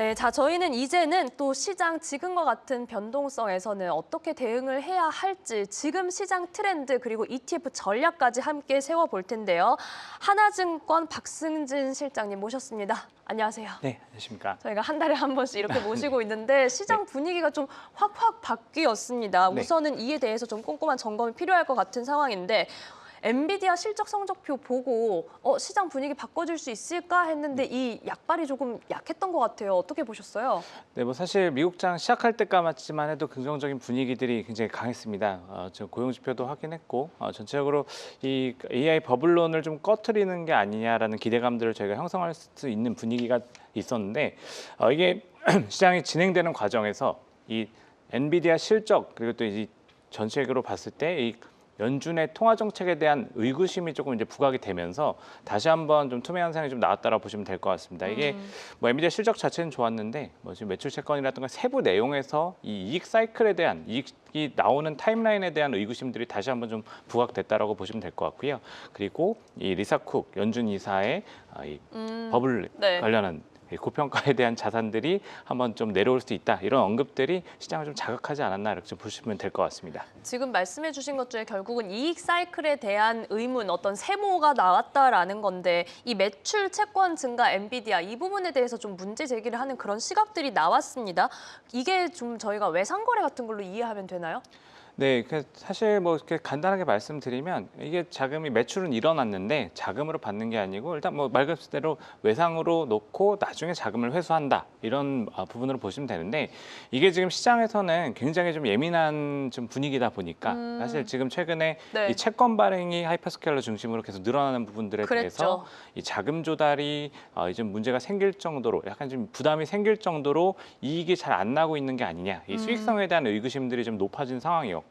네, 자 저희는 이제는 또 시장 지금과 같은 변동성에서는 어떻게 대응을 해야 할지 지금 시장 트렌드 그리고 ETF 전략까지 함께 세워볼 텐데요. 하나증권 박승진 실장님 모셨습니다. 안녕하세요. 네, 안녕하십니까. 저희가 한 달에 한 번씩 이렇게 모시고 있는데 시장 분위기가 좀 확확 바뀌었습니다. 네. 우선은 이에 대해서 좀 꼼꼼한 점검이 필요할 것 같은 상황인데 엔비디아 실적 성적표 보고 어, 시장 분위기 바꿔줄 수 있을까 했는데 이 약발이 조금 약했던 것 같아요. 어떻게 보셨어요? 네, 뭐 사실 미국장 시작할 때까지만 해도 긍정적인 분위기들이 굉장히 강했습니다. 어, 저 고용 지표도 확인했고 어, 전체적으로 이 AI 버블론을 좀 꺼트리는 게 아니냐라는 기대감들을 저희가 형성할 수 있는 분위기가 있었는데 어, 이게 시장이 진행되는 과정에서 이 엔비디아 실적 그리고 또 이 전체적으로 봤을 때 이 연준의 통화 정책에 대한 의구심이 조금 이제 부각이 되면서 다시 한번 좀 투매 현상이 좀 나왔다라고 보시면 될 것 같습니다. 이게 뭐 엔비디아 실적 자체는 좋았는데 뭐 지금 매출 채권이라든가 세부 내용에서 이 이익 사이클에 대한 이익이 나오는 타임라인에 대한 의구심들이 다시 한번 좀 부각됐다라고 보시면 될 것 같고요. 그리고 이 리사 쿡 연준 이사의 아, 이 버블 네. 관련한 이 고평가에 대한 자산들이 한번 좀 내려올 수 있다 이런 언급들이 시장을 좀 자극하지 않았나 이렇게 좀 보시면 될 것 같습니다. 지금 말씀해 주신 것 중에 결국은 이익 사이클에 대한 의문, 어떤 세모가 나왔다라는 건데 이 매출 채권 증가 엔비디아 이 부분에 대해서 좀 문제 제기를 하는 그런 시각들이 나왔습니다. 이게 좀 저희가 외상거래 같은 걸로 이해하면 되나요? 네, 그 사실 뭐 이렇게 간단하게 말씀드리면 이게 자금이 매출은 일어났는데 자금으로 받는 게 아니고 일단 뭐 말 그대로 외상으로 놓고 나중에 자금을 회수한다 이런 아, 부분으로 보시면 되는데 이게 지금 시장에서는 굉장히 좀 예민한 좀 분위기다 보니까 음. 사실 지금 최근에 네. 이 채권 발행이 하이퍼스케일러 중심으로 계속 늘어나는 부분들에 그랬죠. 대해서 이 자금 조달이 어, 이제 문제가 생길 정도로 약간 좀 부담이 생길 정도로 이익이 잘 안 나고 있는 게 아니냐 이 수익성에 대한 의구심들이 좀 높아진 상황이었고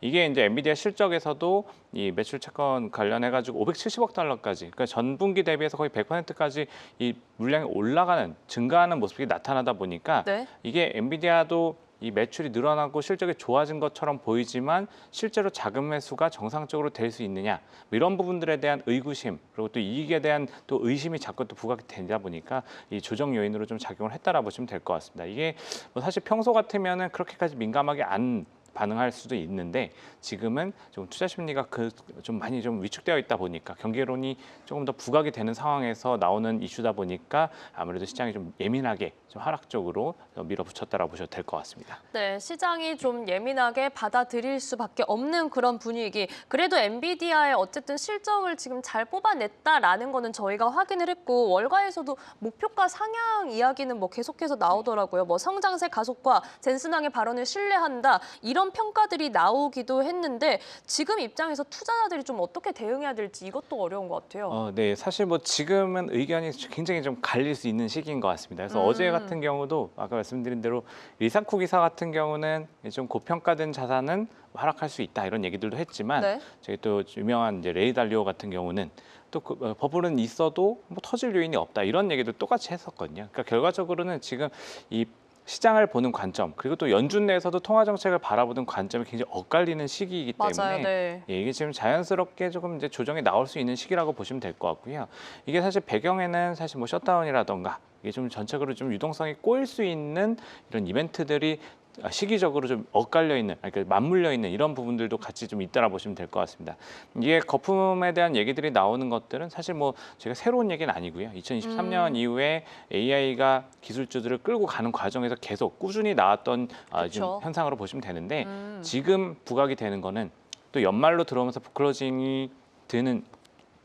이게 이제 엔비디아 실적에서도 이 매출 채권 관련해 가지고 570억 달러까지 그러니까 전 분기 대비해서 거의 100%까지 이 물량이 올라가는 증가하는 모습이 나타나다 보니까 네. 이게 엔비디아도 이 매출이 늘어나고 실적이 좋아진 것처럼 보이지만 실제로 자금 회수가 정상적으로 될 수 있느냐 뭐 이런 부분들에 대한 의구심 그리고 또 이익에 대한 또 의심이 자꾸 또 부각이 되다 보니까 이 조정 요인으로 좀 작용을 했다라 보시면 될 것 같습니다. 이게 뭐 사실 평소 같으면은 그렇게까지 민감하게 안 반응할 수도 있는데 지금은 좀 투자 심리가 그 좀 많이 좀 위축되어 있다 보니까 경계론이 조금 더 부각이 되는 상황에서 나오는 이슈다 보니까 아무래도 시장이 좀 예민하게 좀 하락적으로 밀어붙였다라고 보셔도 될 것 같습니다. 네, 시장이 좀 예민하게 받아들일 수밖에 없는 그런 분위기. 그래도 엔비디아의 어쨌든 실적을 지금 잘 뽑아냈다라는 거는 저희가 확인을 했고 월가에서도 목표가 상향 이야기는 뭐 계속해서 나오더라고요. 뭐 성장세 가속화, 젠슨왕의 발언을 신뢰한다 이런 평가들이 나오기도 했는데 지금 입장에서 투자자들이 좀 어떻게 대응해야 될지 이것도 어려운 것 같아요. 어, 네, 사실 뭐 지금은 의견이 굉장히 좀 갈릴 수 있는 시기인 것 같습니다. 그래서 음. 어제 같은 경우도 아까 말씀드린 대로 리사쿠 기사 같은 경우는 좀 고평가된 자산은 하락할 수 있다 이런 얘기들도 했지만 네. 저희 또 유명한 이제 레이 달리오 같은 경우는 또 그, 어, 버블은 있어도 뭐 터질 요인이 없다 이런 얘기도 똑같이 했었거든요. 그러니까 결과적으로는 지금 이 시장을 보는 관점 그리고 또 연준 내에서도 통화 정책을 바라보는 관점이 굉장히 엇갈리는 시기이기 때문에 맞아요. 네. 예, 이게 지금 자연스럽게 조금 이제 조정이 나올 수 있는 시기라고 보시면 될 것 같고요. 이게 사실 배경에는 사실 뭐 셧다운이라던가 이게 좀 전체적으로 좀 유동성이 꼬일 수 있는 이런 이벤트들이 시기적으로 좀 엇갈려 있는, 아니, 그러니까 맞물려 있는 이런 부분들도 같이 좀 있다라 보시면 될 것 같습니다. 이게 거품에 대한 얘기들이 나오는 것들은 사실 뭐 제가 새로운 얘기는 아니고요. 2023년 음. 이후에 AI가 기술주들을 끌고 가는 과정에서 계속 꾸준히 나왔던 아, 지금 그쵸. 현상으로 보시면 되는데 음. 지금 부각이 되는 거는 또 연말로 들어오면서 부클로징이 드는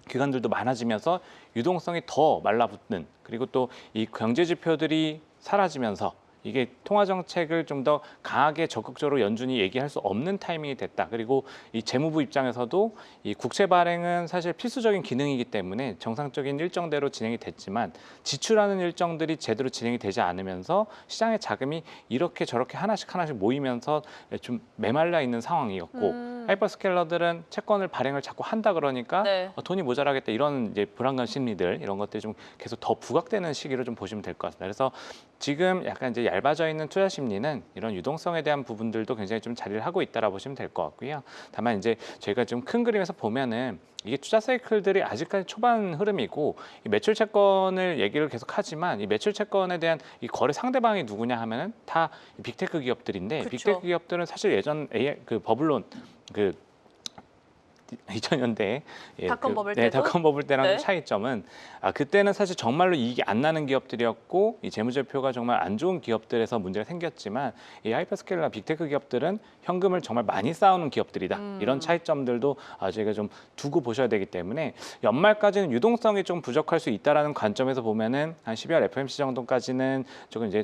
기관들도 많아지면서 유동성이 더 말라붙는 그리고 또 이 경제 지표들이 사라지면서 이게 통화 정책을 좀 더 강하게 적극적으로 연준이 얘기할 수 없는 타이밍이 됐다. 그리고 이 재무부 입장에서도 이 국채 발행은 사실 필수적인 기능이기 때문에 정상적인 일정대로 진행이 됐지만 지출하는 일정들이 제대로 진행이 되지 않으면서 시장의 자금이 이렇게 저렇게 하나씩 하나씩 모이면서 좀 메말라 있는 상황이었고 음. 음. 하이퍼스케일러들은 채권을 발행을 자꾸 한다 그러니까 네. 어, 돈이 모자라겠다 이런 이제 불안감 심리들 이런 것들이 좀 계속 더 부각되는 시기로 좀 보시면 될 것 같습니다. 그래서 지금 약간 이제 얇아져 있는 투자 심리는 이런 유동성에 대한 부분들도 굉장히 좀 자리를 하고 있다라 보시면 될 것 같고요. 다만 이제 저희가 좀 큰 그림에서 보면은 이게 투자 사이클들이 아직까지 초반 흐름이고 이 매출 채권을 얘기를 계속 하지만 이 매출 채권에 대한 이 거래 상대방이 누구냐 하면은 다 빅테크 기업들인데 그쵸. 빅테크 기업들은 사실 예전 AI 그 버블론 그 2000년대 닷컴 버블 네, 때도? 닷컴 버블 때랑 네. 차이점은 아 그때는 사실 정말로 이익이 안 나는 기업들이었고 이 재무제표가 정말 안 좋은 기업들에서 문제가 생겼지만 이 하이퍼스케일러 빅테크 기업들은 현금을 정말 많이 쌓아놓은 기업들이다 음. 이런 차이점들도 아 저희가 좀 두고 보셔야 되기 때문에 연말까지는 유동성이 좀 부족할 수 있다라는 관점에서 보면은 한 12월 FMC 정도까지는 조금 이제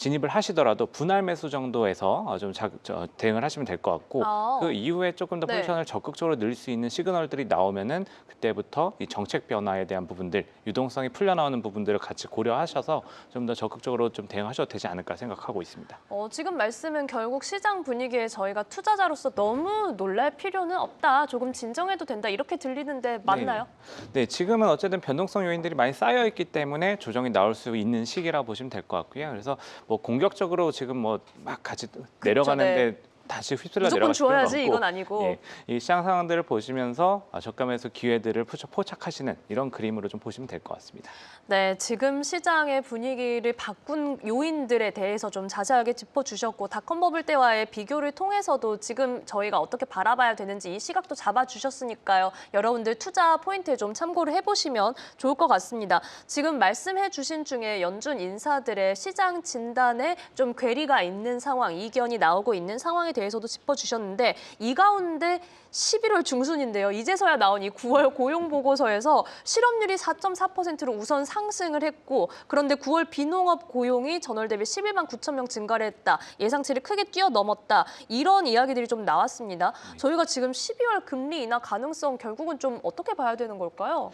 진입을 하시더라도 분할 매수 정도에서 어, 좀 자, 저, 대응을 하시면 될 것 같고 아. 그 이후에 조금 더 네. 포지션을 적극적으로 늘릴 수 있는 시그널들이 나오면은 그때부터 이 정책 변화에 대한 부분들, 유동성이 풀려 나오는 부분들을 같이 고려하셔서 좀 더 적극적으로 좀 대응하셔도 되지 않을까 생각하고 있습니다. 어, 지금 말씀은 결국 시장 분위기에 저희가 투자자로서 너무 놀랄 필요는 없다. 조금 진정해도 된다. 이렇게 들리는데 맞나요? 네, 지금은 어쨌든 변동성 요인들이 많이 쌓여 있기 때문에 조정이 나올 수 있는 시기라 보시면 될 것 같고요. 그래서 뭐 공격적으로 지금 뭐 막 같이 내려가는데 다시 휩쓸려 네. 무조건 내려갈 필요는 없고 이건 아니고. 예, 이 시장 상황들을 보시면서 아, 적감에서 기회들을 포착- 포착하시는 이런 그림으로 좀 보시면 될 것 같습니다. 네, 지금 시장의 분위기를 바꾼 요인들에 대해서 좀 자세하게 짚어주셨고 닷컴 버블 때와의 비교를 통해서도 지금 저희가 어떻게 바라봐야 되는지 이 시각도 잡아주셨으니까요. 여러분들 투자 포인트에 좀 참고를 해보시면 좋을 것 같습니다. 지금 말씀해주신 중에 연준 인사들의 시장 진단에 좀 괴리가 있는 상황, 이견이 나오고 있는 상황에 대해서도 짚어주셨는데 이 가운데 11월 중순인데요. 이제서야 나온 이 9월 고용 보고서에서 실업률이 4.4%로 우선 상승을 했고 그런데 9월 비농업 고용이 전월 대비 11만 9천 명 증가를 했다. 예상치를 크게 뛰어넘었다. 이런 이야기들이 좀 나왔습니다. 저희가 지금 12월 금리 인하 가능성 결국은 좀 어떻게 봐야 되는 걸까요?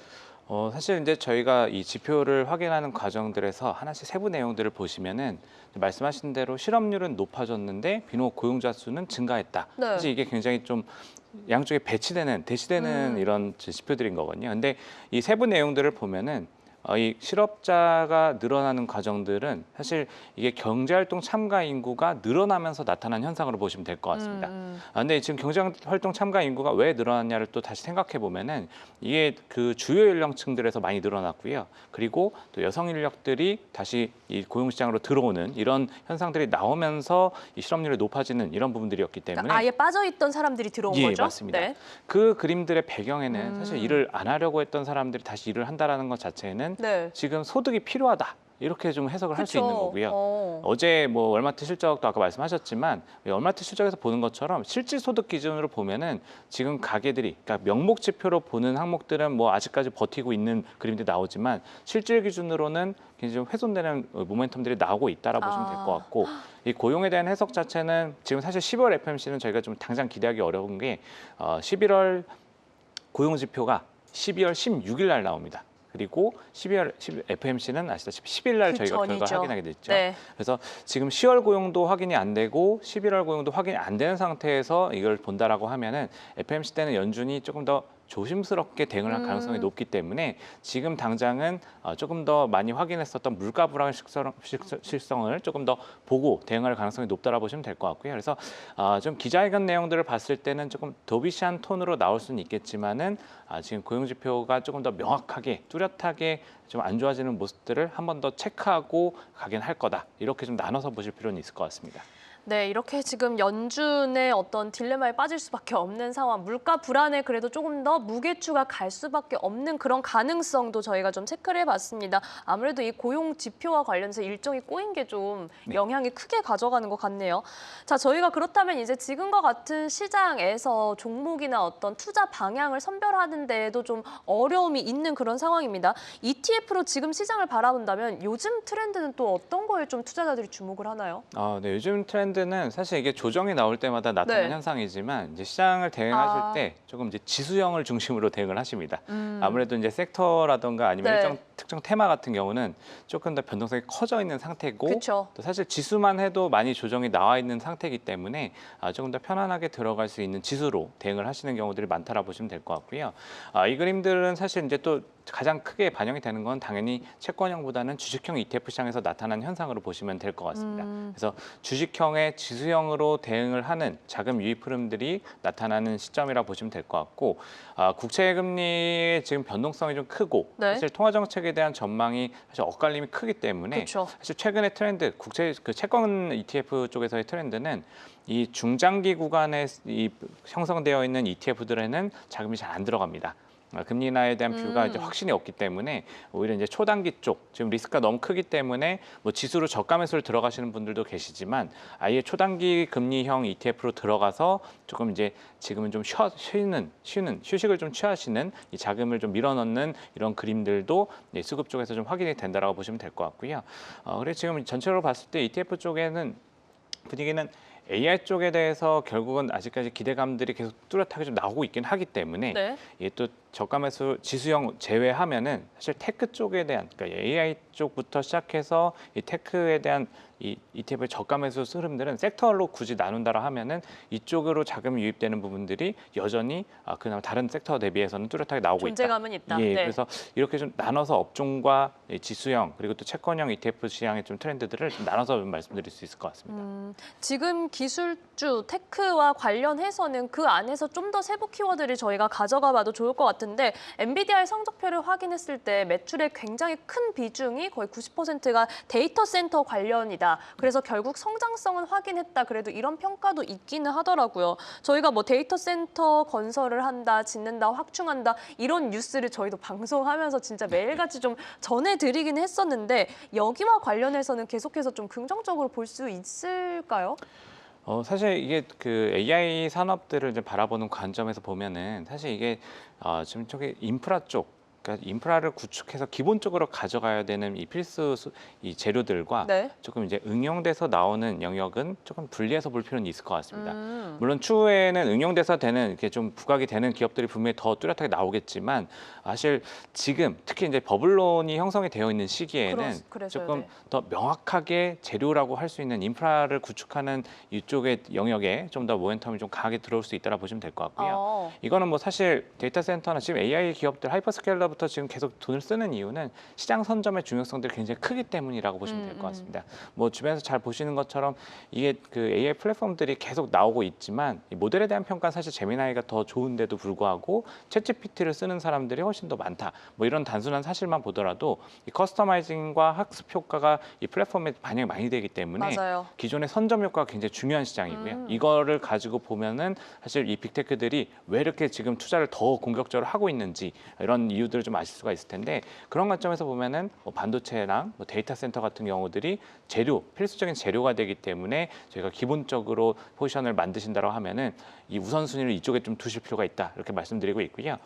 어, 사실 이제 저희가 이 지표를 확인하는 과정들에서 하나씩 세부 내용들을 보시면은 말씀하신 대로 실업률은 높아졌는데 비농업 고용자 수는 증가했다. 네. 사실 이게 굉장히 좀 양쪽에 배치되는 대치되는 음. 이런 지표들인 거거든요. 근데 이 세부 내용들을 보면은 어, 이 실업자가 늘어나는 과정들은 사실 이게 경제활동 참가 인구가 늘어나면서 나타난 현상으로 보시면 될 것 같습니다. 음, 아, 근데 지금 경제활동 참가 인구가 왜 늘어났냐를 또 다시 생각해 보면은 이게 그 주요 연령층들에서 많이 늘어났고요. 그리고 또 여성 인력들이 다시 이 고용 시장으로 들어오는 이런 현상들이 나오면서 이 실업률이 높아지는 이런 부분들이었기 때문에 그러니까 아예 빠져있던 사람들이 들어온 예, 거죠? 맞습니다. 네. 그 그림들의 배경에는 음. 사실 일을 안 하려고 했던 사람들이 다시 일을 한다라는 것 자체는 네. 지금 소득이 필요하다 이렇게 좀 해석을 할 수 있는. 거고요. 어. 어제 뭐 월마트 실적도 아까 말씀하셨지만 월마트 실적에서 보는 것처럼 실질 소득 기준으로 보면은 지금 가게들이 그러니까 명목 지표로 보는 항목들은 뭐 아직까지 버티고 있는 그림들이 나오지만 실질 기준으로는 굉장히 좀 훼손되는 어, 모멘텀들이 나오고 있다라 고 보시면 될것 아. 같고 이 고용에 대한 해석 자체는 지금 사실 10월 FMC는 저희가 좀 당장 기대하기 어려운 게 어, 11월 고용 지표가 12월 16일 날 나옵니다. 그리고 12월 10, FMC는 아시다시피 10일 날 그 저희가 결과 전이죠. 확인하게 됐죠. 네. 그래서 지금 10월 고용도 확인이 안 되고 11월 고용도 확인이 안 되는 상태에서 이걸 본다라고 하면은 FMC 때는 연준이 조금 더 조심스럽게 대응을 할 음. 가능성이 높기 때문에 지금 당장은 어, 조금 더 많이 확인했었던 물가 불안 실성, 실성- 실성을 조금 더 보고 대응할 가능성이 높다라 보시면 될 것 같고요. 그래서 어, 좀 기자회견 내용들을 봤을 때는 조금 도비시한 톤으로 나올 수는 있겠지만은 아, 지금 고용 지표가 조금 더 명확하게 뚜렷하게 좀 안 좋아지는 모습들을 한 번 더 체크하고 가긴 할 거다. 이렇게 좀 나눠서 보실 필요는 있을 것 같습니다. 네, 이렇게 지금 연준의 어떤 딜레마에 빠질 수밖에 없는 상황, 물가 불안에 그래도 조금 더 무게추가 갈 수밖에 없는 그런 가능성도 저희가 좀 체크를 해봤습니다. 아무래도 이 고용 지표와 관련해서 일정이 꼬인 게좀 네. 영향이 크게 가져가는 것 같네요. 자, 저희가 그렇다면 이제 지금과 같은 시장에서 종목이나 어떤 투자 방향을 선별하는 데에도 좀 어려움이 있는 그런 상황입니다. ETF로 지금 시장을 바라본다면 요즘 트렌드는 또 어떤 거에 좀 투자자들이 주목을 하나요? 아, 네, 요즘 트렌드 트렌드는 사실 이게 조정이 나올 때마다 나타나는 네. 현상이지만 이제 시장을 대응하실 아. 때 조금 이제 지수형을 중심으로 대응을 하십니다. 음. 아무래도 이제 섹터라던가 아니면 네. 일정 특정 테마 같은 경우는 조금 더 변동성이 커져 있는 상태고 그쵸. 또 사실 지수만 해도 많이 조정이 나와 있는 상태이기 때문에 아, 조금 더 편안하게 들어갈 수 있는 지수로 대응을 하시는 경우들이 많다라 보시면 될 것 같고요. 아, 이 그림들은 사실 이제 또 가장 크게 반영이 되는 건 당연히 채권형보다는 주식형 ETF 시장에서 나타난 현상으로 보시면 될 것 같습니다. 음. 그래서 주식형의 지수형으로 대응을 하는 자금 유입 흐름들이 나타나는 시점이라 보시면 될 것 같고 아, 국채 금리의 지금 변동성이 좀 크고 네. 사실 통화 정책에 대한 전망이 사실 엇갈림이 크기 때문에 그렇죠. 사실 최근의 트렌드 국채 그 채권 ETF 쪽에서의 트렌드는 이 중장기 구간에 이 형성되어 있는 ETF들에는 자금이 잘 안 들어갑니다. 아, 금리 인하에 대한 뷰가 음. 이제 확신이 없기 때문에 오히려 이제 초단기 쪽 지금 리스크가 너무 크기 때문에 뭐 지수로 저가 매수를 들어가시는 분들도 계시지만 아예 초단기 금리형 ETF로 들어가서 조금 이제 지금은 좀 쉬어, 쉬는 쉬는 휴식을 좀 취하시는 이 자금을 좀 밀어넣는 이런 그림들도 예, 수급 쪽에서 좀 확인이 된다라고 보시면 될 것 같고요. 어, 그래서 지금 전체적으로 봤을 때 ETF 쪽에는 분위기는 AI 쪽에 대해서 결국은 아직까지 기대감들이 계속 뚜렷하게 좀 나오고 있긴 하기 때문에 네. 이게 또 저가 매수 지수형 제외하면은 사실 테크 쪽에 대한 그러니까 AI 쪽부터 시작해서 이 테크에 대한 이 ETF의 저가 매수 흐름들은 섹터로 굳이 나눈다라 하면은 이쪽으로 자금이 유입되는 부분들이 여전히 아, 그나마 다른 섹터 대비해서는 뚜렷하게 나오고 있다. 존재감은 있다. 예, 네. 그래서 이렇게 좀 나눠서 업종과 이 지수형 그리고 또 채권형 ETF 시장의 좀 트렌드들을 좀 나눠서 좀 말씀드릴 수 있을 것 같습니다. 음, 지금 기술주 테크와 관련해서는 그 안에서 좀 더 세부 키워드를 저희가 가져가 봐도 좋을 것 같은 데 엔비디아의 성적표를 확인했을 때 매출의 굉장히 큰 비중이 거의 90%가 데이터 센터 관련이다. 그래서 결국 성장성은 확인했다. 그래도 이런 평가도 있기는 하더라고요. 저희가 뭐 데이터 센터 건설을 한다, 짓는다, 확충한다 이런 뉴스를 저희도 방송하면서 진짜 매일같이 좀 전해드리긴 했었는데 여기와 관련해서는 계속해서 좀 긍정적으로 볼 수 있을까요? 어, 사실 이게 그 AI 산업들을 이제 바라보는 관점에서 보면은 사실 이게 어, 지금 저기 인프라 쪽 그러니까 인프라를 구축해서 기본적으로 가져가야 되는 이 필수 수- 이 재료들과 네. 조금 이제 응용돼서 나오는 영역은 조금 분리해서 볼 필요는 있을 것 같습니다. 음. 물론 추후에는 응용돼서 되는 이렇게 좀 부각이 되는 기업들이 분명히 더 뚜렷하게 나오겠지만 사실 지금 특히 이제 버블론이 형성이 되어 있는 시기에는 그러- 조금 네. 더 명확하게 재료라고 할 수 있는 인프라를 구축하는 이쪽의 영역에 좀 더 모멘텀이 좀 강하게 들어올 수 있다라 보시면 될 것 같고요. 어. 이거는 뭐 사실 데이터 센터나 지금 AI 기업들 하이퍼스케일러 부터 지금 계속 돈을 쓰는 이유는 시장 선점의 중요성들이 굉장히 크기 때문이라고 보시면 될 음, 것 음. 같습니다. 뭐 주변에서 잘 보시는 것처럼 이게 그 AI 플랫폼들이 계속 나오고 있지만 이 모델에 대한 평가는 사실 제미나이가 더 좋은데도 불구하고 챗GPT를 쓰는 사람들이 훨씬 더 많다. 뭐 이런 단순한 사실만 보더라도 이 커스터마이징과 학습 효과가 이 플랫폼에 반영이 많이 되기 때문에 맞아요. 기존의 선점 효과가 굉장히 중요한 시장이고요. 음. 이거를 가지고 보면은 사실 이 빅테크들이 왜 이렇게 지금 투자를 더 공격적으로 하고 있는지 이런 이유들을 좀 아실 수가 있을 텐데 그런 관점에서 보면은 뭐 반도체랑 뭐 데이터 센터 같은 경우들이 재료 필수적인 재료가 되기 때문에 저희가 기본적으로 포지션을 만드신다고 하면은 이 우선순위를 이쪽에 좀 두실 필요가 있다 이렇게 말씀드리고 있고요.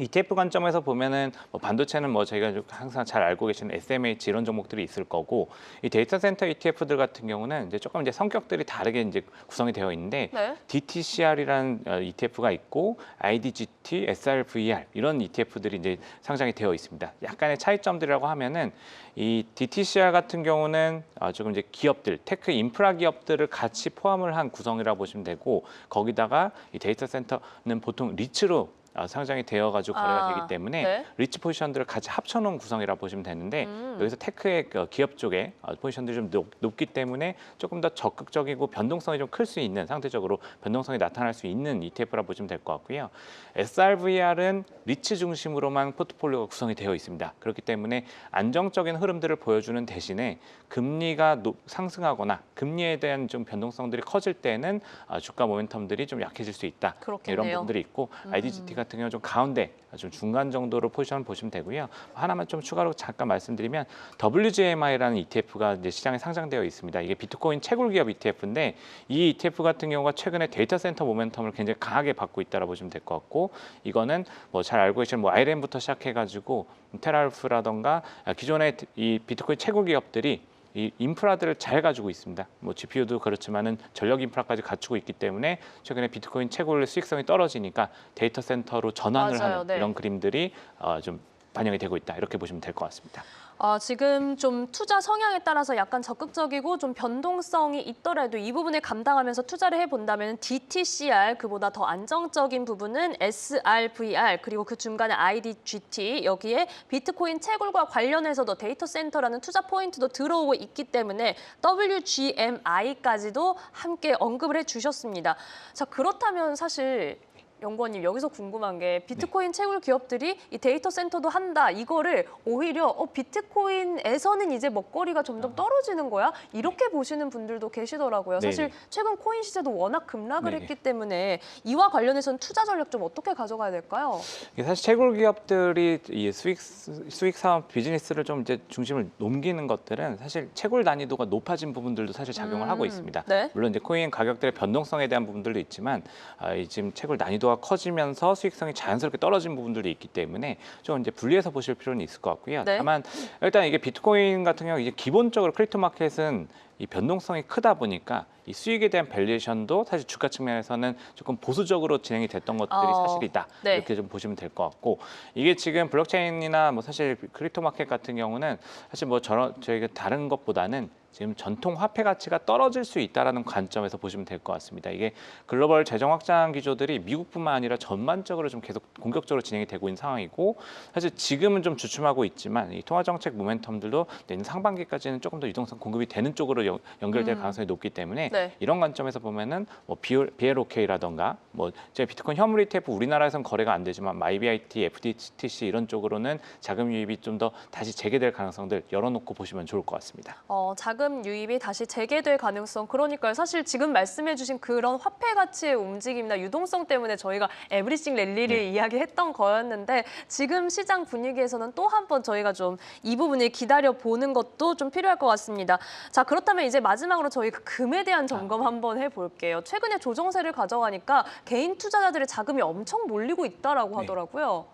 ETF 관점에서 보면은 뭐 반도체는 뭐 저희가 좀 항상 잘 알고 계시는 SMH 이런 종목들이 있을 거고 이 데이터 센터 ETF들 같은 경우는 이제 조금 이제 성격들이 다르게 이제 구성이 되어 있는데 네. DTCR이라는 ETF가 있고 IDGT, SRVR 이런 ETF들이 이제 상장이 되어 있습니다. 약간의 차이점들이라고 하면은 이 DTCR 같은 경우는 어, 조금 이제 기업들, 테크 인프라 기업들을 같이 포함을 한 구성이라고 보시면 되고 거기다가 이 데이터 센터는 보통 리츠로 어, 상장이 되어가지고 거래가 아, 되기 때문에 네. 리치 포지션들을 같이 합쳐놓은 구성이라 고 보시면 되는데 음. 여기서 테크의 그 기업 쪽에 어, 포지션들이 좀 높, 높기 때문에 조금 더 적극적이고 변동성이 좀 클 수 있는 상대적으로 변동성이 나타날 수 있는 ETF라 보시면 될 것 같고요. SRVR은 리치 중심으로만 포트폴리오가 구성이 되어 있습니다. 그렇기 때문에 안정적인 흐름들을 보여주는 대신에 금리가 노- 상승하거나 금리에 대한 좀 변동성들이 커질 때는 아, 주가 모멘텀들이 좀 약해질 수 있다. 그렇겠네요. 이런 부분들이 있고 음. IDGT 같은 경우는 좀 가운데 좀 중간 정도로 포지션을 보시면 되고요. 하나만 좀 추가로 잠깐 말씀드리면 WGMI라는 ETF가 이제 시장에 상장되어 있습니다. 이게 비트코인 채굴 기업 ETF인데 이 ETF 같은 경우가 최근에 데이터 센터 모멘텀을 굉장히 강하게 받고 있다라 보시면 될 것 같고 이거는 뭐 잘 알고 계시는 뭐 IRM부터 시작해가지고 테라울프라던가 기존의 이 비트코인 채굴 기업들이 이 인프라들을 잘 가지고 있습니다. 뭐 GPU도 그렇지만은 전력 인프라까지 갖추고 있기 때문에 최근에 비트코인 채굴 수익성이 떨어지니까 데이터 센터로 전환을 맞아요. 하는 네. 이런 그림들이 어, 좀 반영이 되고 있다 이렇게 보시면 될 것 같습니다. 아, 지금 좀 투자 성향에 따라서 약간 적극적이고 좀 변동성이 있더라도 이 부분을 감당하면서 투자를 해본다면 DTCR 그보다 더 안정적인 부분은 SRVR 그리고 그 중간에 IDGT 여기에 비트코인 채굴과 관련해서도 데이터 센터라는 투자 포인트도 들어오고 있기 때문에 WGMI까지도 함께 언급을 해주셨습니다. 자 그렇다면 사실 연구원님 여기서 궁금한 게 비트코인 채굴 기업들이 이 데이터 센터도 한다 이거를 오히려 어, 비트코인에서는 이제 먹거리가 점점 떨어지는 거야 이렇게 보시는 분들도 계시더라고요. 사실 네네. 최근 코인 시세도 워낙 급락을 네네. 했기 때문에 이와 관련해서는 투자 전략 좀 어떻게 가져가야 될까요? 이게 사실 채굴 기업들이 이 수익 수익 사업 비즈니스를 좀 이제 중심을 넘기는 것들은 사실 채굴 난이도가 높아진 부분들도 사실 작용을 음, 하고 있습니다. 네. 물론 이제 코인 가격들의 변동성에 대한 부분들도 있지만 아, 이 지금 채굴 난이도 가 커지면서 수익성이 자연스럽게 떨어진 부분들도 있기 때문에 좀 이제 분리해서 보실 필요는 있을 것 같고요. 네. 다만 일단 이게 비트코인 같은 경우 이제 기본적으로 크립토 마켓은 이 변동성이 크다 보니까 이 수익에 대한 밸류에이션도 사실 주가 측면에서는 조금 보수적으로 진행이 됐던 것들이 어, 사실이다 네. 이렇게 좀 보시면 될 것 같고 이게 지금 블록체인이나 뭐 사실 크립토 마켓 같은 경우는 사실 뭐 저런 저희가 다른 것보다는 지금 전통 화폐 가치가 떨어질 수 있다라는 관점에서 보시면 될 것 같습니다. 이게 글로벌 재정 확장 기조들이 미국뿐만 아니라 전반적으로 좀 계속 공격적으로 진행이 되고 있는 상황이고 사실 지금은 좀 주춤하고 있지만 이 통화 정책 모멘텀들도 내년 상반기까지는 조금 더 유동성 공급이 되는 쪽으로 연, 연결될 음. 가능성이 높기 때문에 네. 이런 관점에서 보면은 뭐 BLOK라던가 뭐 제 비트코인 현물 ETF 우리나라에선 거래가 안 되지만 마이비아이티, FTC 이런 쪽으로는 자금 유입이 좀 더 다시 재개될 가능성들 열어놓고 보시면 좋을 것 같습니다. 어, 자금 유입이 다시 재개될 가능성 그러니까요. 사실 지금 말씀해주신 그런 화폐 가치의 움직임이나 유동성 때문에 저희가 에브리싱 랠리를 네. 이야기했던 거였는데 지금 시장 분위기에서는 또 한 번 저희가 좀 이 부분을 기다려 보는 것도 좀 필요할 것 같습니다. 자 그렇다면 이제 마지막으로 저희 그 금에 대한 점검 한번 해볼게요. 최근에 조정세를 가져가니까 개인 투자자들의 자금이 엄청 몰리고 있다라고 네. 하더라고요.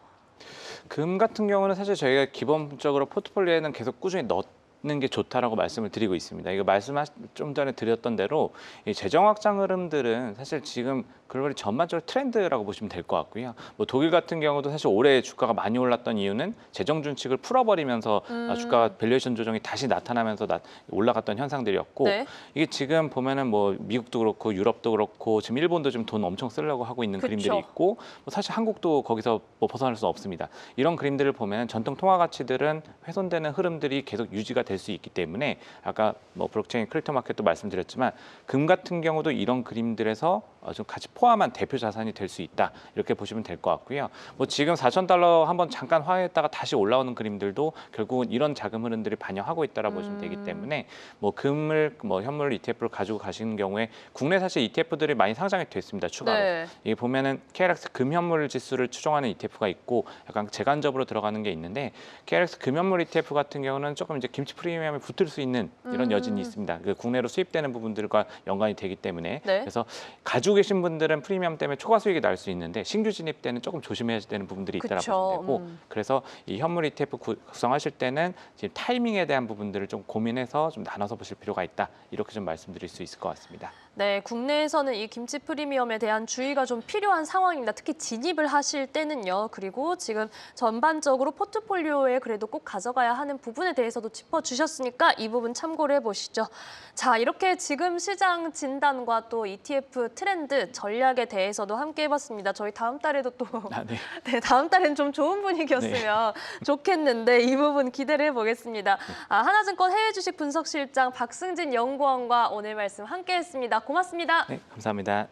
금 같은 경우는 사실 저희가 기본적으로 포트폴리오에는 계속 꾸준히 넣 는게 좋다라고 말씀을 드리고 있습니다. 이거 말씀 좀 전에 드렸던 대로 이 재정 확장 흐름들은 사실 지금 글로벌 전반적으로 트렌드라고 보시면 될 것 같고요. 뭐 독일 같은 경우도 사실 올해 주가가 많이 올랐던 이유는 재정 준칙을 풀어버리면서 음. 아, 주가가 밸류에이션 조정이 다시 나타나면서 나- 올라갔던 현상들이었고 네. 이게 지금 보면은 뭐 미국도 그렇고 유럽도 그렇고 지금 일본도 지금 돈 엄청 쓰려고 하고 있는 그쵸. 그림들이 있고 뭐 사실 한국도 거기서 뭐 벗어날 수 없습니다. 이런 그림들을 보면 전통 통화 가치들은 훼손되는 흐름들이 계속 유지가 될 수 있기 때문에 아까 뭐 블록체인 크립토 마켓도 말씀드렸지만 금 같은 경우도 이런 그림들에서 어, 좀 같이 포함한 대표 자산이 될 수 있다 이렇게 보시면 될 것 같고요. 뭐 지금 4천 달러 한번 잠깐 화했다가 다시 올라오는 그림들도 결국은 이런 자금 흐름들이 반영하고 있다라 고 보시면 되기 음. 때문에 뭐 금을 뭐 현물 ETF를 가지고 가시는 경우에 국내 사실 ETF들이 많이 상장이 됐습니다 추가로. 네. 이게 보면은 KRX 금현물 지수를 추종하는 ETF가 있고 약간 재간접으로 들어가는 게 있는데 KRX 금현물 ETF 같은 경우는 조금 이제 김치 프리미엄에 붙을 수 있는 이런 음. 여진이 있습니다. 그 국내로 수입되는 부분들과 연관이 되기 때문에 네. 그래서 가지고 계신 분들은 프리미엄 때문에 초과 수익이 날 수 있는데 신규 진입 때는 조금 조심해야 되는 부분들이 있다고 그쵸. 보시면 되고 음. 그래서 이 현물 ETF 구- 구성하실 때는 지금 타이밍에 대한 부분들을 좀 고민해서 좀 나눠서 보실 필요가 있다 이렇게 좀 말씀드릴 수 있을 것 같습니다. 네, 국내에서는 이 김치 프리미엄에 대한 주의가 좀 필요한 상황입니다. 특히 진입을 하실 때는요. 그리고 지금 전반적으로 포트폴리오에 그래도 꼭 가져가야 하는 부분에 대해서도 짚어주셨으니까 이 부분 참고를 해보시죠. 자, 이렇게 지금 시장 진단과 또 ETF 트렌드 전략에 대해서도 함께 해봤습니다. 저희 다음 달에도 또 아, 네. 네, 다음 달엔 좀 좋은 분위기였으면 좋겠는데 이 부분 기대를 해보겠습니다. 아, 하나증권 해외 주식 분석 실장 박승진 연구원과 오늘 말씀 함께했습니다. 고맙습니다. 네, 감사합니다.